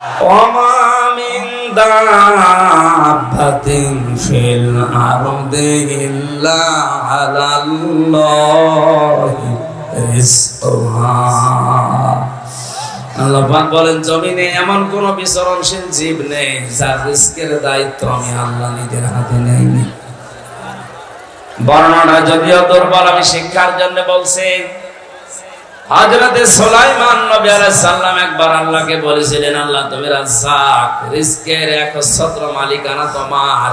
وما من دابة في الأرض إلا على الله رزقها আল্লাহ পাক বলেন জমিনে এমন কোন বিচরণশীল জীব নেই যার রিস্কের দায়িত্ব আমি আল্লাহ নিজের হাতে নেইনি বর্ণনা যদিও দুর্বল আমি শিক্ষার জন্য বলছি হযরতে সুলাইমান নবী আলাইহিস একবার আল্লাহকে বলেছিলেন, আল্লাহ, তুমি রাজ্জাক, রিজকের একচ্ছত্র মালিকানা তোমার।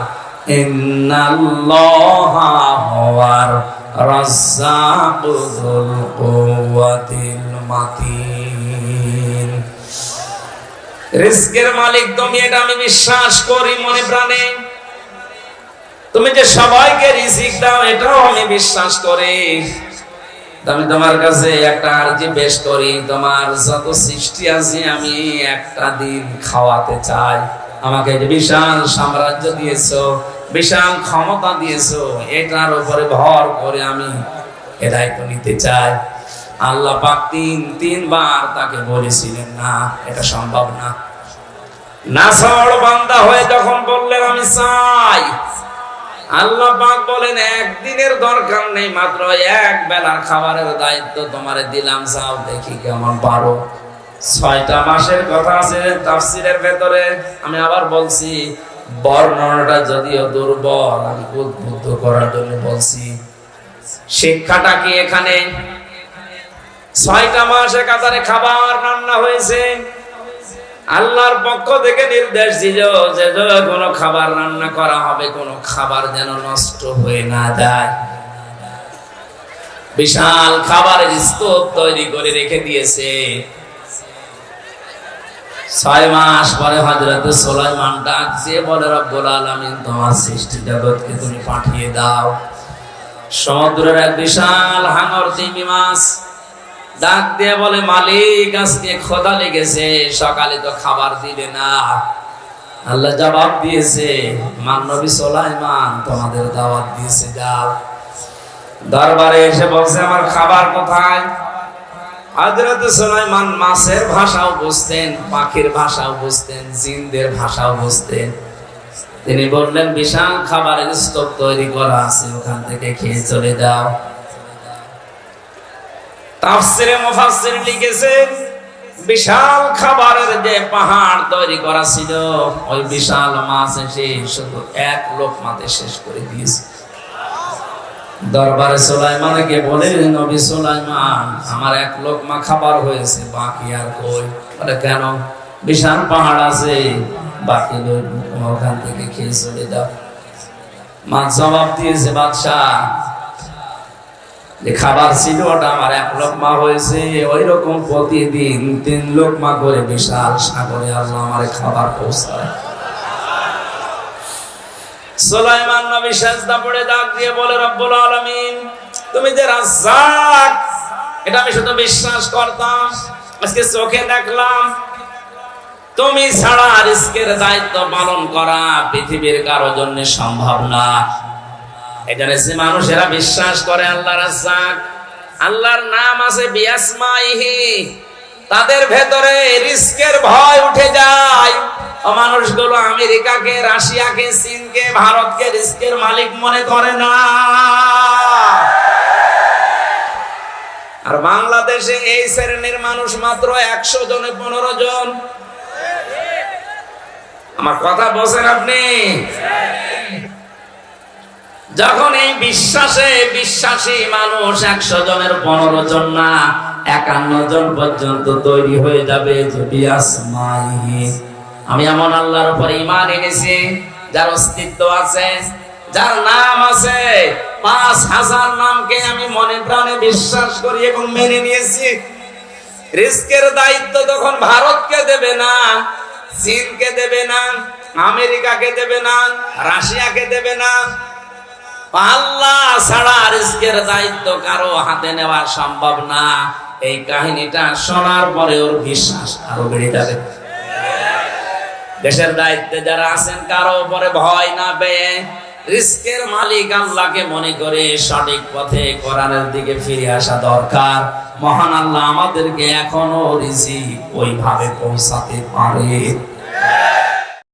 ইন্নাল্লাহা হুয়ার রাজ্জাকুল কুওয়াতিল মাতিন। রিজকের মালিক তুমি, এটা আমি বিশ্বাস করি মনে প্রাণে। তুমি যে সবাইকে রিজিক দাও, এটাও আমি বিশ্বাস করি। আমি তোমার কাছে একটা আর্জি পেশ করি। তোমার যত সৃষ্টি আছে, আমি একটা দিন খাওয়াতে চাই। আমাকে বিশাল সাম্রাজ্য দিয়েছ, বিশাল ক্ষমতা দিয়েছ, এটার উপরে ভর করে আমি এ দায়িত্ব নিতে চাই। আল্লাহ পাক তিন, তিনবার তাকে বলেছিলেন, না, এটা সম্ভব না। নাসর বান্দা হয়ে যখন বললেন, আমি চাই আল্লাহ পাক বলেন, একদিনের দরকার নেই, মাত্র এক বেলার খাবারের দায়িত্ব তোমারে দিলাম। চাও দেখি কেমন পারো। ছয়টা মাসের কথা আছে তাফসিরের ভেতরে। আমি আবার বলছি, বর্ণনাটা যদিও দুর্বল, আমি উদ্বুদ্ধ করার জন্য বলছি। শিক্ষাটা কি এখানে? ছয়টা মাসে কাতারে খাবার রান্না হয়েছে। আল্লাহর পক্ষ থেকে নির্দেশ দিল যে কোনো খাবার রান্না করা হবে, কোনো খাবার যেন নষ্ট হয়ে না যায়। বিশাল খাবারের স্তূপ তৈরি করে রেখে দিয়েছে। ছয় মাস পরে হজরত সোলাইমান ডাক দিয়ে বলে, রব্বুল আলামিন, তোমার সৃষ্টি জগৎকে তুমি পাঠিয়ে দাও। সমুদ্রের এক বিশাল হাঙর তিমি মাছ ডাক দিয়ে বলে, মালিক, আজকে খোদা লেগেছে, সকালে তো খাবার দিলে না। আল্লাহ জবাব দিয়েছে মানবী সোলাইমান, তোমাদের দাওয়াত দিয়েছে, যাও। দরবারে এসে বলছে, আমার খাবার কোথায়? সুলাইমান মাছের ভাষাও বুঝতেন, পাখির ভাষাও বুঝতেন, জিনদের ভাষাও বুঝতেন। তিনি বললেন, বিশাল খাবারের স্তব তৈরি করা আছে, ওখান থেকে খেয়ে চলে যাও। তাফসিরে মুফাসসির লিখেছেন বিশাল খাবারের যে পাহাড় তৈরি করা ছিল, ওই বিশাল মাছ এসে শুধু এক লোকমাতে শেষ করে দিয়েছে। দরবারে সুলাইমানকে বলে নবী সুলাইমান, আমার এক লোকমা খাবার হয়েছে, বাকি আর কই? বলে, কেন? বিশাল পাহাড় আছে, বাকি লোক ওখান থেকে খেয়ে চলে যাও। মা জবাব দিয়েছে, বাদশাহ খাবার ছিল, ওটা আমার এক লোকমা হয়েছে ওই রকম প্রতিদিন তিন লোকমা করে বিশাল সাগরে আল্লাহ আমার খাবার পৌঁছায়। নবী পড়ে দিয়ে বলে, রব্বুল আলামিন, তুমি যে রাজ্জাক, এটা আমি শুধু বিশ্বাস করতাম, আজকে চোখে দেখলাম, তুমি ছাড়া রিস্কের দায়িত্ব পালন করা পৃথিবীর কারও জন্য সম্ভব না। এখানে যে মানুষেরা বিশ্বাস করে আল্লাহ রাজ্জাক, আল্লাহর নাম আছে বিয়াসমাইহি, তাদের ভেতরে রিস্কের ভয় উঠে যায়। মানুষগুলো আমেরিকাকে, রাশিয়াকে, চীনকে, ভারতকে রিস্কের মালিক মনে করে না। আর বাংলাদেশে এই শ্রেণির মানুষ মাত্র একশো জনে পনেরো জন। আমার কথা বলছেন আপনি? যখন এই বিশ্বাসে বিশ্বাসী মানুষ একশো জনের পনেরো জন না, একান্ন জন পর্যন্ত তৈরি হয়ে যাবে আমি এমন আল্লাহর উপর ইমান এনেছি, যার অস্তিত্ব আছে, যার নাম আছে, পাঁচ হাজার নামকে আমি মনে প্রাণে বিশ্বাস করি এবং মেনে নিয়েছি। রিস্কের দায়িত্ব তখন ভারতকে দেবে না, চীনকে দেবে না, আমেরিকাকে দেবে না, রাশিয়াকে দেবে না আল্লাহ ছাড়া রিস্কের দায়িত্ব কারও হাতে নেওয়া সম্ভব না। এই কাহিনীটা শোনার পরে ওর বিশ্বাস আরও বেড়ে যাবে। দেশের দায়িত্বে যারা আছেন, কারও উপরে ভয় না পেয়ে রিস্কের মালিক আল্লাহকে মনে করে সঠিক পথে কোরআনের দিকে ফিরে আসা দরকার। মহান আল্লাহ আমাদেরকে এখনও রিজিক ওইভাবে পৌঁছাতে পারে।